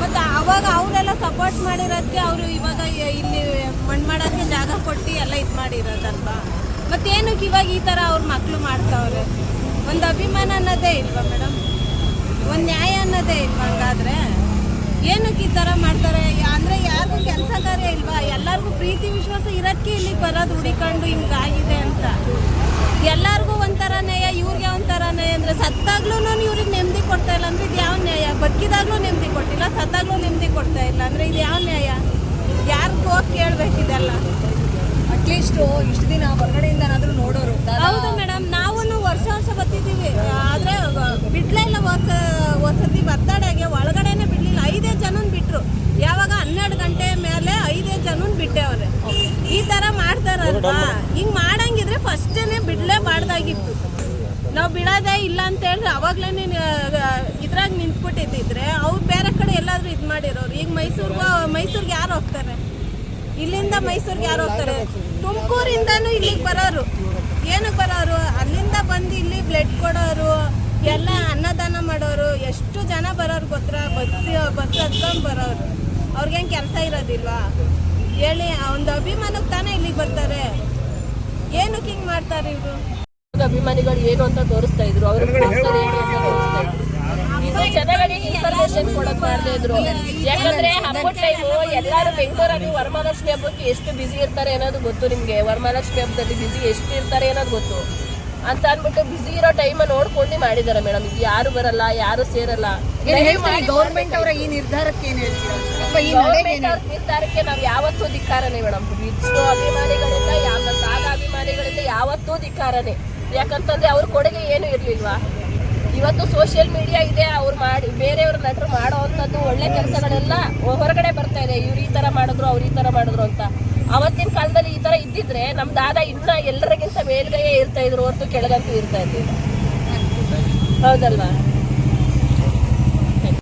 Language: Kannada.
ಮತ್ತೆ ಅವಾಗ ಅವರೆಲ್ಲ ಸಪೋರ್ಟ್ ಮಾಡಿರೋದಕ್ಕೆ ಅವರು ಇವಾಗ ಇಲ್ಲಿ ಮಣ್ಣು ಮಾಡೋಕ್ಕೆ ಜಾಗ ಕೊಟ್ಟು ಎಲ್ಲ ಇದು ಮಾಡಿರೋದಲ್ವಾ? ಮತ್ತೇನಕ್ಕೆ ಇವಾಗ ಈ ಥರ ಅವ್ರ ಮಕ್ಕಳು ಮಾಡ್ತಾವ್ರೆ? ಒಂದು ಅಭಿಮಾನ ಅನ್ನೋದೇ ಇಲ್ವಾ ಮೇಡಮ್? ಒಂದು ನ್ಯಾಯ ಅನ್ನೋದೇ ಇಲ್ವಾ ಹಂಗಾದ್ರೆ? ಏನಕ್ಕೆ ಈ ಥರ ಮಾಡ್ತಾರೆ? ಅಂದರೆ ಯಾರಿಗೂ ಕೆಲಸ ಕಾರ್ಯ ಇಲ್ವಾ? ಎಲ್ಲರಿಗೂ ಪ್ರೀತಿ, ವಿಶ್ವಾಸ ಇರೋಕ್ಕೆ ಇಲ್ಲಿಗೆ ಬರೋದು ಹುಡಿಕೊಂಡು ಹಿಂಗಾಗಿದೆ ಅಂತ. ಎಲ್ಲರಿಗೂ ಒಂಥರ ಸತ್ತಾಗ್ಲೂ ಇವ್ರಿಗೆ ನೆಮ್ಮದಿ ಕೊಡ್ತಾ ಇಲ್ಲ ಅಂದ್ರೆ ಇದು ಯಾವ ನ್ಯಾಯ? ಬದುಕಿದಾಗ್ಲೂ ನೆಮ್ಮದಿ ಕೊಟ್ಟಿಲ್ಲ ಸತ್ತಾಗ್ಲೂ ನೆಮ್ಮದಿ ಕೊಡ್ತಾ ಇಲ್ಲ ಅಂದ್ರೆ ಇದು ಯಾವ ನ್ಯಾಯ? ಯಾರು ಹೋಗಿ ಕೇಳ್ಬೇಕಿದೆಲ್ಲ? ಅಟ್ಲೀಸ್ಟ್ ಇಷ್ಟು ದಿನ ಹೊರಗಡೆಯಿಂದನಾದ್ರೂ ನೋಡೋರು. ಹೌದು ಮೇಡಮ್ ನಾವು ವರ್ಷ ವರ್ಷ ಬರ್ತಿದ್ದೀವಿ ಆದ್ರೆ ಬಿಡ್ಲೇ ಇಲ್ಲ ಹೊಸ ಹೊಸತಿ ಬರ್ತಡೆಗೆ ಒಳಗಡೆನೆ ಬಿಡ್ಲಿಲ್ಲ. ಐದೇ ಜನನ್ ಬಿಟ್ರು. ಯಾವಾಗ ಹನ್ನೆರಡು ಗಂಟೆ ಮೇಲೆ ಐದೇ ಜನನ್ ಬಿಟ್ಟೆವ್ರೆ ಈ ತರ ಮಾಡ್ತಾರಲ್ವಾ? ಹಿಂಗ್ ಮಾಡಂಗಿದ್ರೆ ಫಸ್ಟೇನೆ ಬಿಡ್ಲೇಬಾರ್ದಾಗಿತ್ತು ನಾವು ಬಿಡೋದೇ ಇಲ್ಲ ಅಂತ ಹೇಳಿ ನೀನು ಇದ್ರಾಗ ನಿಂತ್ಬಿಟ್ಟಿದ್ದಿದ್ರೆ ಅವ್ರು ಬೇರೆ ಕಡೆ ಎಲ್ಲಾದ್ರೂ ಇದು ಮಾಡಿರೋರು. ಈಗ ಮೈಸೂರ್ಗೂ ಮೈಸೂರ್ಗೆ ಯಾರು ಹೋಗ್ತಾರೆ? ಇಲ್ಲಿಂದ ಮೈಸೂರಿಗೆ ಯಾರು ಹೋಗ್ತಾರೆ? ತುಮಕೂರಿಂದನೂ ಇಲ್ಲಿಗೆ ಬರೋರು. ಏನಕ್ಕೆ ಬರೋರು? ಅಲ್ಲಿಂದ ಬಂದು ಇಲ್ಲಿ ಬ್ಲಡ್ ಕೊಡೋರು, ಎಲ್ಲ ಅನ್ನದಾನ ಮಾಡೋರು, ಎಷ್ಟು ಜನ ಬರೋರು ಗೊತ್ತಾ? ಬಸ್ ಬಸ್ ಹತ್ಕೊಂಡು ಬರೋರು. ಅವ್ರಿಗೇನು ಕೆಲಸ ಇರೋದಿಲ್ವಾ? ಹೇಳಿ ಒಂದು ಅಭಿಮಾನಕ್ಕೆ ತಾನೇ ಇಲ್ಲಿಗೆ ಬರ್ತಾರೆ. ಏನಕ್ಕೆ ಹಿಂಗೆ ಮಾಡ್ತಾರೆ ಇವರು? ಅಭಿಮಾನಿಗಳು ಏನು ಅಂತ ತೋರಿಸ್ತಾ ಇದ್ರು. ಅವ್ರ ಸ್ಪಾನ್ಸರ್ ಏನು ಅಂತ ತೋರಿಸ್ತಾ ಇದ್ರು. ಇದು ಜನಗಳಿಗೆ ಇನ್ಫಾರ್ಮೇಶನ್ ಕೊಡಕ್ ಮಾಡ್ತಾ ಇದ್ರು. ಯಾಕಂದ್ರೆ ಹಬ್ಬದ ಟೈಮು ಎಲ್ಲಾರು ಬೆಂಗಳೂರಲ್ಲಿ ವರಮಹಾಲಕ್ಷ್ಮಿ ಹಬ್ಬಕ್ಕೆ ಎಷ್ಟು ಬಿಸಿ ಇರ್ತಾರೆ ಅನ್ನೋದು ಗೊತ್ತು ನಿಮ್ಗೆ. ವರಮಹಾಲಕ್ಷ್ಮಿ ಹಬ್ಬದಲ್ಲಿ ಬಿಸಿ ಎಷ್ಟು ಇರ್ತಾರೆ ಅನ್ನೋದು ಗೊತ್ತು. ಅಂತ ಅನ್ಬಿಟ್ಟು ಬಿಸಿ ಇರೋ ಟೈಮ್ ನೋಡ್ಕೊಂಡು ಮಾಡಿದಾರೆ ಮೇಡಮ್ ಇದು ಯಾರು ಬರಲ್ಲ ಯಾರು ಸೇರಲ್ಲ. ಗೌರ್ಮೆಂಟ್ ಅವರ ಈ ನಿರ್ಧಾರಕ್ಕೆ ಏನು ನಿರ್ಧಾರಕ್ಕೆ ನಾವು ಯಾವತ್ತೂ ಧಿಕ್ಕಾರನೇ ಮೇಡಮ್ ವಿಷ್ಣು ಅಭಿಮಾನಿಗಳಿಂದ ಯಾವ ಸಾಲ ಅಭಿಮಾನಿಗಳಿಂದ ಯಾವತ್ತೂ ಧಿಕ್ಕಾರನೇ. ಯಾಕಂತಂದ್ರೆ ಅವ್ರ ಕೊಡುಗೆ ಏನು ಇರ್ಲಿಲ್ವಾ? ಇವತ್ತು ಸೋಷಿಯಲ್ ಮೀಡಿಯಾ ಇದೆ, ಅವ್ರು ಮಾಡಿ, ಬೇರೆಯವ್ರ ನಟರು ಮಾಡೋ ಅಂಥದ್ದು ಒಳ್ಳೆ ಕೆಲಸಗಳೆಲ್ಲ ಹೊರಗಡೆ ಬರ್ತಾ ಇದೆ. ಇವ್ರು ಈ ಥರ ಮಾಡಿದ್ರು, ಅವ್ರು ಈ ಥರ ಮಾಡಿದ್ರು ಅಂತ. ಅವತ್ತಿನ ಕಾಲದಲ್ಲಿ ಈ ಥರ ಇದ್ದಿದ್ರೆ ನಮ್ಮ ದಾದ ಇನ್ನ ಎಲ್ಲರಿಗಿಂತ ಮೇಲ್ಗೈಯೇ ಇರ್ತಾ ಇದ್ರು ಹೊರತು ಕೆಳಗಂತೂ ಇರ್ತಾ ಇರ್ಲಿಲ್ಲ. ಹೌದಲ್ವಾ?